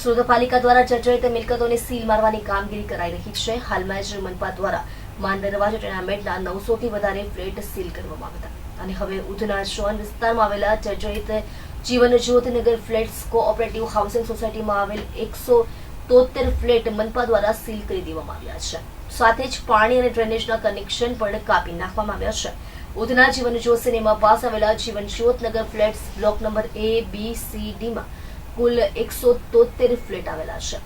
સુરત દ્વારા જર્જરિત મિલકતોને સીલ મારવાની કામગીરી કરાઈ રહી છે. હાલમાં જ મનપા દ્વારા માંડ દરવાજા ટેનામેન્ટના નવસોથી વધારે ફ્લેટ સીલ કરવામાં આવ્યા અને હવે ઉધના શોન વિસ્તારમાં આવેલા જર્જરિત જીવન જ્યોતિનગર ફ્લેટ્સ કોઓપરેટિવ હાઉસિંગ સોસાયટીમાં આવેલ એકસો તોતેર ફ્લેટ મનપા દ્વારા સીલ કરી દેવામાં આવ્યા છે. સાથે જ પાણી અને ડ્રેનેજના કનેક્શન પણ કાપી નાખવામાં આવ્યા છે. ઉધના જીવન જ્યોત સિનેમા પાસ આવેલા Jeevan Jyotnagar flats block number A, B, C, ડીમાં કુલ એકસો તોતેર ફ્લેટ આવેલા છે.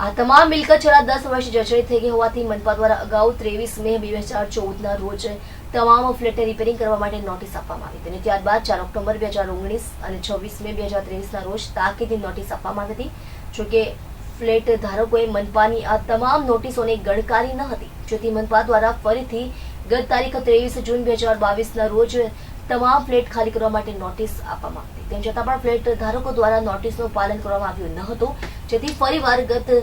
આ તમામ મિલકત છેલ્લા દસ વર્ષ જર્જરિત થઈ ગઈ હોવાથી મનપા દ્વારા અગાઉ ત્રેવીસ મે બે હજાર ચૌદના રોજ તમામ ફ્લેટને રિપેરિંગ કરવા માટે નોટિસ આપવામાં આવી હતી અને ત્યારબાદ ચાર ઓક્ટોબર બે હજાર ઓગણીસ અને છવ્વીસ મે બે હજાર ત્રેવીસના રોજ તાકીદની નોટિસ આપવામાં આવી હતી. જોકે ફ્લેટ ધારકોએ મનપાની આ તમામ નોટિસોને ગણકારી ન હતી, જેથી મનપા દ્વારા ફરીથી ગત તારીખ ત્રેવીસ જૂન બે હજાર બાવીસના રોજ તમામ ફ્લેટ ખાલી કરવા માટે નોટિસ આપવામાં આવી. તેમ છતાં પણ ફ્લેટ ધારકો દ્વારા નોટિસનું પાલન કરવામાં આવ્યું ન હતું. જેથી ફરીવાર ગત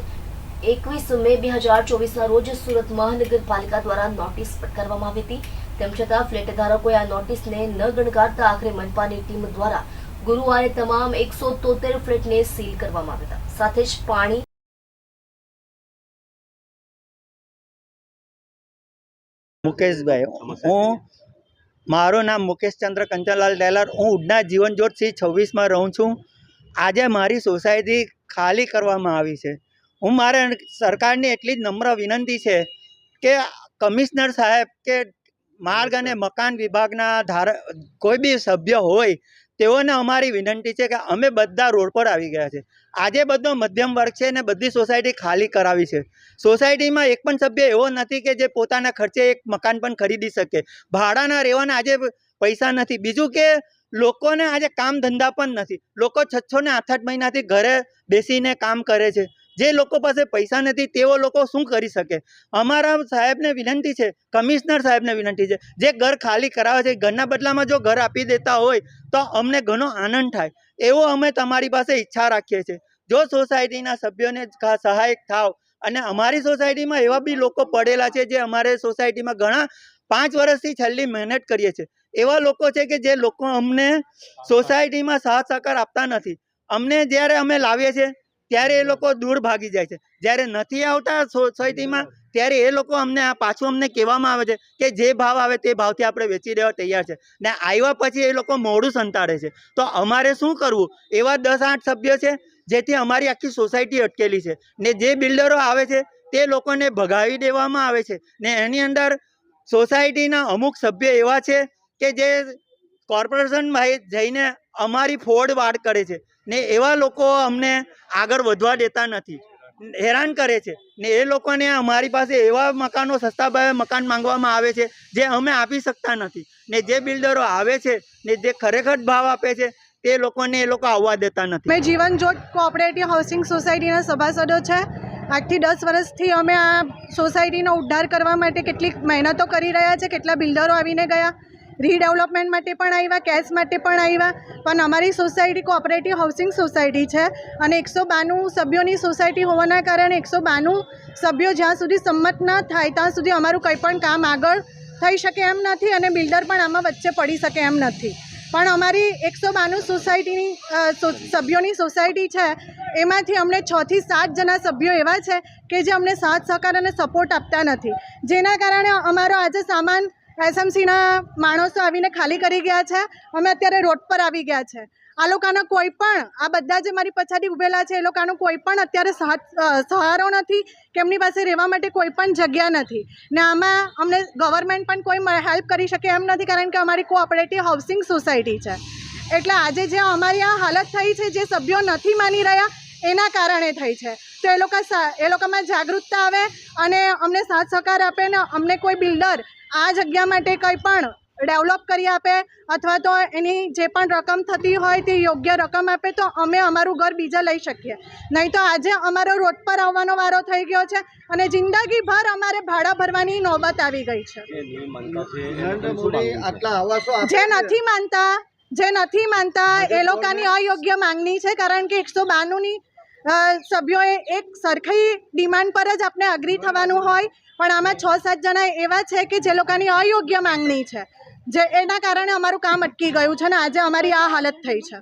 એકવીસ મે બે હજાર ચોવીસના રોજ સુરત મહાનગરપાલિકા દ્વારા નોટિસ ફટકારવામાં આવી હતી. તેમ છતાં ફ્લેટ ધારકોએ આ નોટિસને ન ગણકારતા આખરે મનપાની ટીમ દ્વારા ગુરુવારે તમામ એકસો તોતેર ફ્લેટને સીલ કરવામાં આવ્યા હતા. સાથે જ પાણી મુકેશભાઈ, હું મારું નામ મુકેશ ચંદ્ર કંચનલાલ ડેલર. હું ઉડના જીવનજોત સી છવ્વીસમાં રહું છું. આજે મારી સોસાયટી ખાલી કરવામાં આવી છે. હું મારે સરકારની એટલી જ નમ્ર વિનંતી છે કે કમિશનર સાહેબ કે માર્ગ અને મકાન વિભાગના ધાર, કોઈ બી સભ્ય હોય તેઓને અમારી વિનંતી છે કે અમે બધા રોડ પર આવી ગયા છે. આજે બધો મધ્યમ વર્ગ છે ને બધી સોસાયટી ખાલી કરાવી છે. સોસાયટીમાં એક પણ સભ્ય એવો નથી કે જે પોતાના ખર્ચે એક મકાન પણ ખરીદી શકે. ભાડાના રહેવાના આજે પૈસા નથી. બીજું કે લોકોને આજે કામ ધંધા પણ નથી. લોકો છ છ ને આઠ આઠ મહિનાથી ઘરે બેસીને કામ કરે છે. જે લોકો પાસે પૈસા નથી તેઓ લોકો શું કરી શકે? અમારા સાહેબને વિનંતી છે કમિશનર સાહેબને વિનંતી છે જે ઘર ખાલી કરાવે છે ઘરના બદલામાં જો ઘર આપી દેતા હોય તો અમને ઘણો આનંદ થાય. એવો અમે તમારી પાસે ઈચ્છા રાખીએ છીએ. જો સોસાયટીના સભ્યોને સહાયક થાવ અને અમારી સોસાયટીમાં એવા બી લોકો પડેલા છે જે અમારે સોસાયટીમાં ઘણા પાંચ વર્ષથી છેલ્લી મહેનત કરીએ છીએ. એવા લોકો છે કે જે લોકો અમને સોસાયટીમાં સાથ સહકાર આપતા નથી. અમને જ્યારે અમે લાવીએ છીએ ત્યારે એ લોકો દૂર ભાગી જાય છે. જ્યારે નથી આવતા સોસાયટીમાં, ત્યારે એ લોકો અમને આ પાછું અમને કહેવામાં આવે છે કે જે ભાવ આવે તે ભાવથી આપણે વેચી દેવા તૈયાર છે. ને આવ્યા પછી એ લોકો મોડું સંતાડે છે. તો અમારે શું કરવું? એવા દસ આઠ સભ્ય છે જેથી અમારી આખી સોસાયટી અટકેલી છે. ને જે બિલ્ડરો આવે છે તે લોકોને ભગાવી દેવામાં આવે છે. ને એની અંદર સોસાયટીના અમુક સભ્ય એવા છે કે જે કોર્પોરેશન ભાઈ જઈને અમારી ફોડ વાડ કરે છે ને એવા લોકો અમને આગળ વધવા દેતા નથી. હેરાન કરે છે ને એ લોકોને અમારી પાસે એવા મકાનો સસ્તા ભાવે મકાન માંગવામાં આવે છે જે અમે આપી શકતા નથી. ને જે બિલ્ડરો આવે છે ને જે ખરેખર ભાવ આપે છે તે લોકોને એ લોકો આવવા દેતા નથી. મેં જીવન જોત કોઓપરેટિવ હાઉસિંગ સોસાયટીના સભાસદો છે. આજથી દસ વર્ષથી અમે આ સોસાયટીનો ઉદ્ધાર કરવા માટે કેટલીક મહેનતો કરી રહ્યા છે, કેટલા બિલ્ડરો આવીને ગયા. રીડેવલપમેન્ટ માટે પણ આવ્યા કેશ માટે પણ આવ્યા પણ અમારી સોસાયટી કોઓપરેટિવ હાઉસિંગ સોસાયટી છે અને એકસો બાનું સભ્યોની સોસાયટી હોવાના કારણે એકસો બાનું સભ્યો જ્યાં સુધી સંમત ન થાય ત્યાં સુધી અમારું કંઈ પણ કામ આગળ થઈ શકે એમ નથી અને બિલ્ડર પણ આમાં વચ્ચે પડી શકે એમ નથી. પણ અમારી એકસો બાનું સોસાયટીની સભ્યોની સોસાયટી છે, એમાંથી અમને છથી સાત જણા સભ્યો એવા છે કે જે અમને સાથ, સહકાર અને સપોર્ટ આપતા નથી. જેના કારણે અમારો આજે સામાન એસએમસીના માણસો આવીને ખાલી કરી ગયા છે. અમે અત્યારે રોડ પર આવી ગયા છે. આ લોકોનો કોઈ પણ, આ બધા જે મારી પછાડી ઊભેલા છે, એ લોકોનો કોઈ પણ અત્યારે સહારો નથી કે એમની પાસે રહેવા માટે કોઈ પણ જગ્યા નથી. ને આમાં અમને ગવર્મેન્ટ પણ કોઈ હેલ્પ કરી શકે એમ નથી કારણ કે અમારી કોઓપરેટિવ હાઉસિંગ સોસાયટી છે. એટલે આજે જે અમારી આ હાલત થઈ છે, જે સભ્યો નથી માની રહ્યા, એના કારણે થઈ છે. તો એ લોકો એ લોકોમાં જાગૃતતા આવે અને અમને સાથ સહકાર આપે ને અમને કોઈ બિલ્ડર આ જગ્યા માટે કંઈ પણ ડેવલપ કરી આપે અથવા તો એની જે પણ રકમ થતી હોય તે યોગ્ય રકમ આપે તો અમે અમારું ઘર બીજા લઈ શકીએ. નહીં તો આજે અમારો રોડ પર આવવાનો વારો થઈ ગયો છે અને જિંદગીભર અમારે ભાડા ભરવાની નોબત આવી ગઈ છે. જે નથી માનતા જે નથી માનતા એ લોકોની અયોગ્ય માંગણી છે કારણ કે એકસો બાણુંની સભ્યોએ એક સરખી ડિમાન્ડ પર જ આપણે અગ્રી થવાનું હોય, પણ આમાં છ સાત જણા એવા છે કે જે લોકોની અયોગ્ય માંગણી છે. જે એના કારણે અમારું કામ અટકી ગયું છે ને આજે અમારી આ હાલત થઈ છે.